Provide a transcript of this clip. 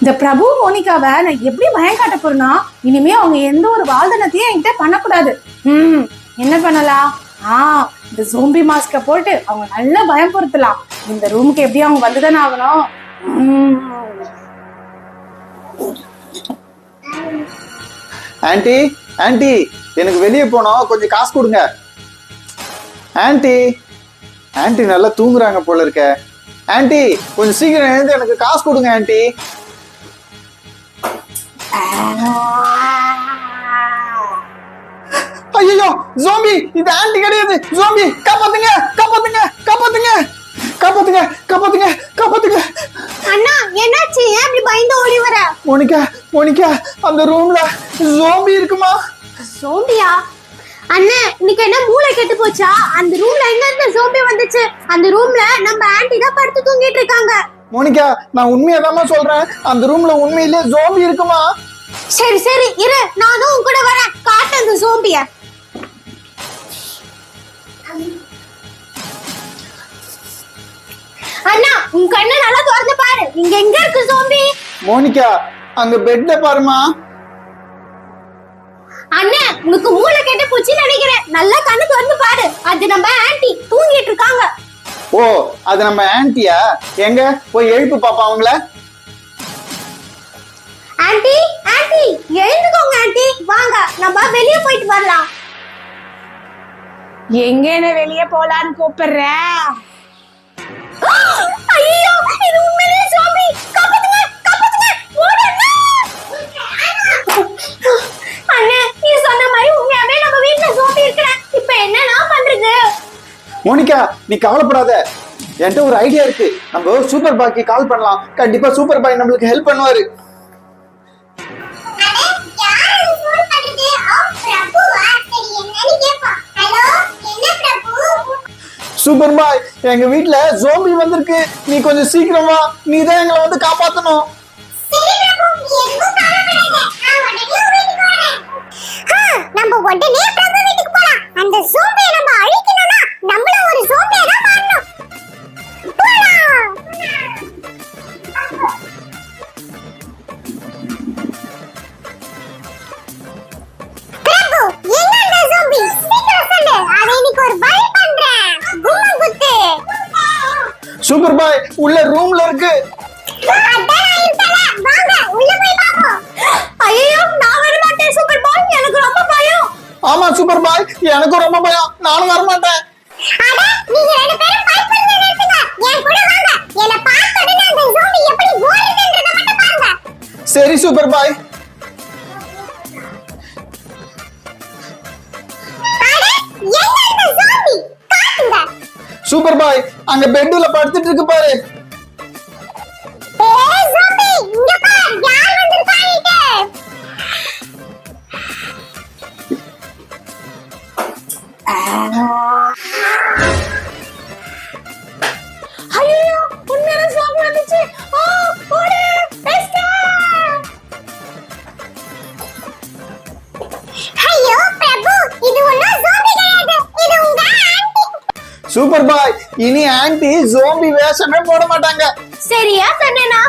இந்த பிரபு மோனிகாவை நான் எப்படி பயம் காட்ட போறேன்னா இனிமே அவங்க எந்த ஒரு வாதனத்தையும் என்கிட்ட பண்ணக்கூடாது. ம் என்ன பண்ணலாம்? ஆ இந்த சோம்பி மாஸ்க போட்டு அவங்க நல்லா பயம்படுத்தலாம் இந்த ரூமுக்கு எப்படி அவங்க வந்துதானே ஆகணும்? ஆன்டி ஆன்ட்டி எனக்கு வெளியே போனோம் கொஞ்சம் காசு கொடுங்க. ஆன்ட்டி ஆன்ட்டி நல்லா தூங்குறாங்க போல இருக்க. ஆன்ட்டி கொஞ்சம் சீக்கிரம் எழுந்து எனக்கு காசு கொடுங்க ஆன்ட்டி ஐயோ ஜோம்பி இது ஆன்ட்டி கிடையாது. ஜோம்பி காப்பாத்துங்க காப்பாத்துங்க காப்பாத்துங்க. காப்பாத்துங்க காப்பாத்துங்க காப்பாத்துங்க. அண்ணா என்னாச்சு? ஏன் இப்படி பயந்து ஓடி வர? மோனிகா மோனிகா அந்த ரூம்ல ஜோம்பி இருக்குமா? சோம்பியா அண்ணே இன்னைக்கு என்ன மூளை கெட்டு போச்சா? அந்த ரூம்ல எங்க இருந்து சோம்பி வந்துச்சு? அந்த ரூம்ல நம்ம ஆன்ட்டி தான் படுத்து தூங்கிட்டு இருக்காங்க. மோனிகா நான் உண்மையாதாம்மா சொல்றேன். அந்த ரூம்ல உண்மையிலே ஜோம்பி இருக்குமா? சரி சரி இரு. நானும் உன் கூட வரேன். காட்டு அந்த சோம்பிய அண்ணா உன் கண்ணை நல்லா திறந்து பாரு. இங்க எங்க இருக்கு சோம்பி மோனிகா அங்க பெட்ல பாருமா உனக்கு மூளை கெட்டு போச்சுன்னு நினைக்கிறேன். நல்லா கண்ணு திறந்து பாரு. அது நம்ம ஆன்ட்டி தூங்கிட்டு இருக்காங்க. ஓ அது நம்ம ஆன்ட்டியா எங்க? போய் எழுப்பு பாப்பா அவங்கள. ஆன்ட்டி ஆன்ட்டி எழுந்துக்கோங்க ஆன்ட்டி வாங்க நம்ம வெளிய போயிட்டு வரலாம். எங்க என்ன வெளியே போலான்னு கூப்பிடுற? மோனிகா நீ கவலைப்படாத. என்கிட்ட ஒரு ஐடியா இருக்கு. நம்ம சூப்பர் பாய்க்கு கால் பண்ணலாம். கண்டிப்பா சூப்பர் பாய் நம்மளுக்கு ஹெல்ப் பண்ணுவாரு. சூப்பர் பாய் எங்க வீட்ல ஜோம்பி வந்திருக்கு. நீ கொஞ்சம் சீக்கிரமா நீ தான் எங்களை வந்து காப்பாத்தணும். சூப்பர் பாய் உள்ள ரூம்ல இருக்கு. போய் வர மாட்டேன் சூப்பர் பாய் ஆமா சூப்பர் பாய் எனக்கும் ரொம்ப பயம். நானும் வரமாட்டேன் அட நீங்க ரெண்டு பேரும் சூப்பர் பாய் அங்க பெட்ல படுத்துட்டு இருக்கு பாரு. ஐயோ உண்மையான ஜோம்பி வந்துச்சு. சூப்பர் பாய் இனி ஆன்ட்டி ஜோம்பி வேஷமே போட மாட்டாங்க. சரியா சொன்னேனா?